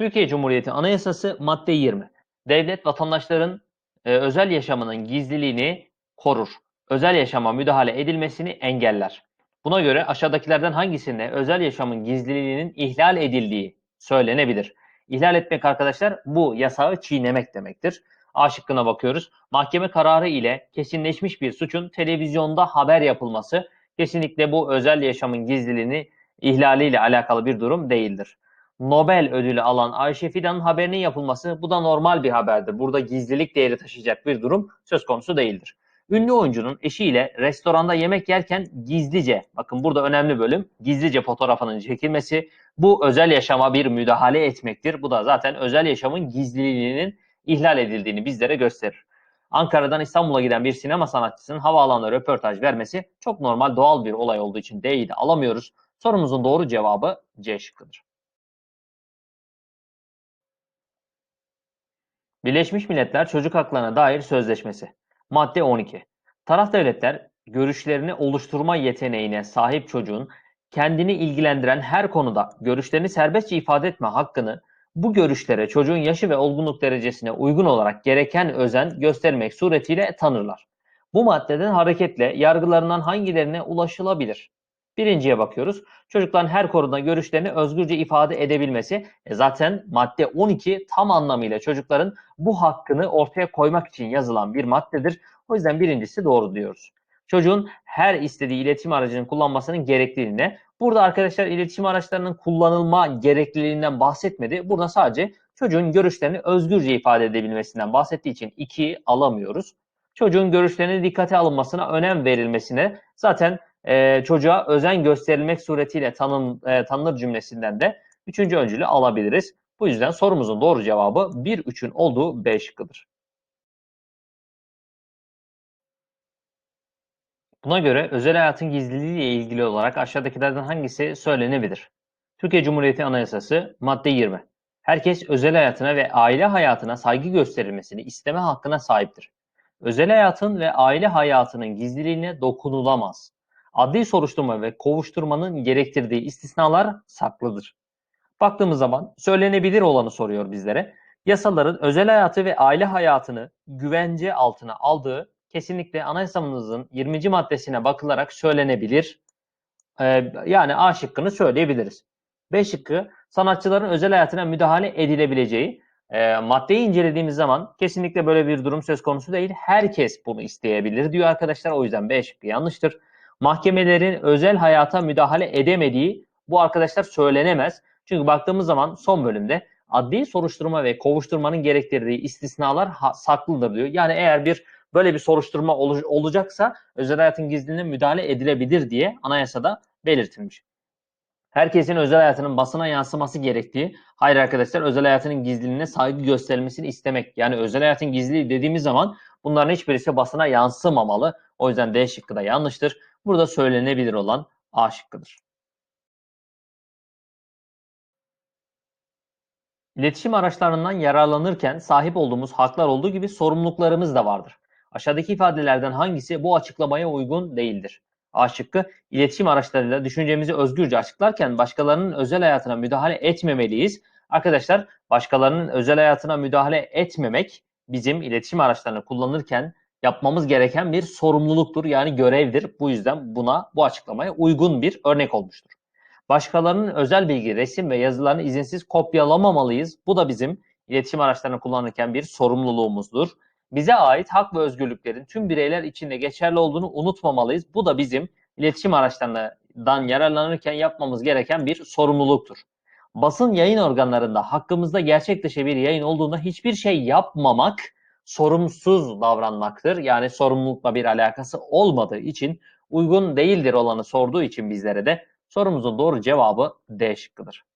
Türkiye Cumhuriyeti Anayasası madde 20. Devlet vatandaşların e, özel yaşamının gizliliğini korur. Özel yaşama müdahale edilmesini engeller. Buna göre aşağıdakilerden hangisinde özel yaşamın gizliliğinin ihlal edildiği söylenebilir? İhlal etmek arkadaşlar bu yasağı çiğnemek demektir. A şıkkına bakıyoruz. Mahkeme kararı ile kesinleşmiş bir suçun televizyonda haber yapılması kesinlikle bu özel yaşamın gizliliğini ihlaliyle alakalı bir durum değildir. Nobel ödülü alan Ayşe Fidan'ın haberinin yapılması bu da normal bir haberdir. Burada gizlilik değeri taşıyacak bir durum söz konusu değildir. Ünlü oyuncunun eşiyle restoranda yemek yerken gizlice, bakın burada önemli bölüm, gizlice fotoğrafının çekilmesi bu özel yaşama bir müdahale etmektir. Bu da zaten özel yaşamın gizliliğinin ihlal edildiğini bizlere gösterir. Ankara'dan İstanbul'a giden bir sinema sanatçısının havaalanında röportaj vermesi çok normal doğal bir olay olduğu için D'yi de alamıyoruz. Sorumuzun doğru cevabı C şıkkıdır. Birleşmiş Milletler Çocuk Haklarına Dair Sözleşmesi Madde 12 Taraf devletler görüşlerini oluşturma yeteneğine sahip çocuğun kendini ilgilendiren her konuda görüşlerini serbestçe ifade etme hakkını bu görüşlere çocuğun yaşı ve olgunluk derecesine uygun olarak gereken özen göstermek suretiyle tanırlar. Bu maddeden hareketle yargılarından hangilerine ulaşılabilir? Birinciye bakıyoruz. Çocukların her konuda görüşlerini özgürce ifade edebilmesi. E zaten madde 12 tam anlamıyla çocukların bu hakkını ortaya koymak için yazılan bir maddedir. O yüzden birincisi doğru diyoruz. Çocuğun her istediği iletişim aracının kullanmasının gerekliliğine. Burada arkadaşlar iletişim araçlarının kullanılma gerekliliğinden bahsetmedi. Burada sadece çocuğun görüşlerini özgürce ifade edebilmesinden bahsettiği için 2 alamıyoruz. Çocuğun görüşlerine dikkate alınmasına önem verilmesine zaten e, çocuğa özen gösterilmek suretiyle tanın, e, tanınır cümlesinden de üçüncü öncülü alabiliriz. Bu yüzden sorumuzun doğru cevabı 1-3'ün olduğu B şıkkıdır. Buna göre özel hayatın gizliliği ile ilgili olarak aşağıdakilerden hangisi söylenebilir? Türkiye Cumhuriyeti Anayasası madde 20. Herkes özel hayatına ve aile hayatına saygı gösterilmesini isteme hakkına sahiptir. Özel hayatın ve aile hayatının gizliliğine dokunulamaz. Adli soruşturma ve kovuşturmanın gerektirdiği istisnalar saklıdır. Baktığımız zaman söylenebilir olanı soruyor bizlere. Yasaların özel hayatı ve aile hayatını güvence altına aldığı kesinlikle anayasamızın 20. maddesine bakılarak söylenebilir. Ee, yani A şıkkını söyleyebiliriz. B şıkkı sanatçıların özel hayatına müdahale edilebileceği. E, maddeyi incelediğimiz zaman kesinlikle böyle bir durum söz konusu değil. Herkes bunu isteyebilir diyor arkadaşlar. O yüzden B şıkkı yanlıştır. Mahkemelerin özel hayata müdahale edemediği bu arkadaşlar söylenemez. Çünkü baktığımız zaman son bölümde adli soruşturma ve kovuşturmanın gerektirdiği istisnalar saklıdır diyor. Yani eğer bir böyle bir soruşturma ol, olacaksa özel hayatın gizliliğine müdahale edilebilir diye anayasada belirtilmiş. Herkesin özel hayatının basına yansıması gerektiği, hayır arkadaşlar özel hayatının gizliliğine saygı gösterilmesini istemek. Yani özel hayatın gizliliği dediğimiz zaman bunların hiçbirisi basına yansımamalı. O yüzden D şıkkı da yanlıştır. Burada söylenebilir olan A şıkkıdır. İletişim araçlarından yararlanırken sahip olduğumuz haklar olduğu gibi sorumluluklarımız da vardır. Aşağıdaki ifadelerden hangisi bu açıklamaya uygun değildir? A şıkkı, iletişim araçlarıyla düşüncemizi özgürce açıklarken başkalarının özel hayatına müdahale etmemeliyiz. Arkadaşlar, başkalarının özel hayatına müdahale etmemek bizim iletişim araçlarını kullanırken yapmamız gereken bir sorumluluktur yani görevdir. Bu yüzden buna bu açıklamaya uygun bir örnek olmuştur. Başkalarının özel bilgi, resim ve yazılarını izinsiz kopyalamamalıyız. Bu da bizim iletişim araçlarını kullanırken bir sorumluluğumuzdur. Bize ait hak ve özgürlüklerin tüm bireyler içinde geçerli olduğunu unutmamalıyız. Bu da bizim iletişim araçlarından yararlanırken yapmamız gereken bir sorumluluktur. Basın yayın organlarında hakkımızda gerçek dışı bir yayın olduğunda hiçbir şey yapmamak sorumsuz davranmaktır. Yani sorumlulukla bir alakası olmadığı için uygun değildir olanı sorduğu için bizlere de sorumuzun doğru cevabı D şıkkıdır.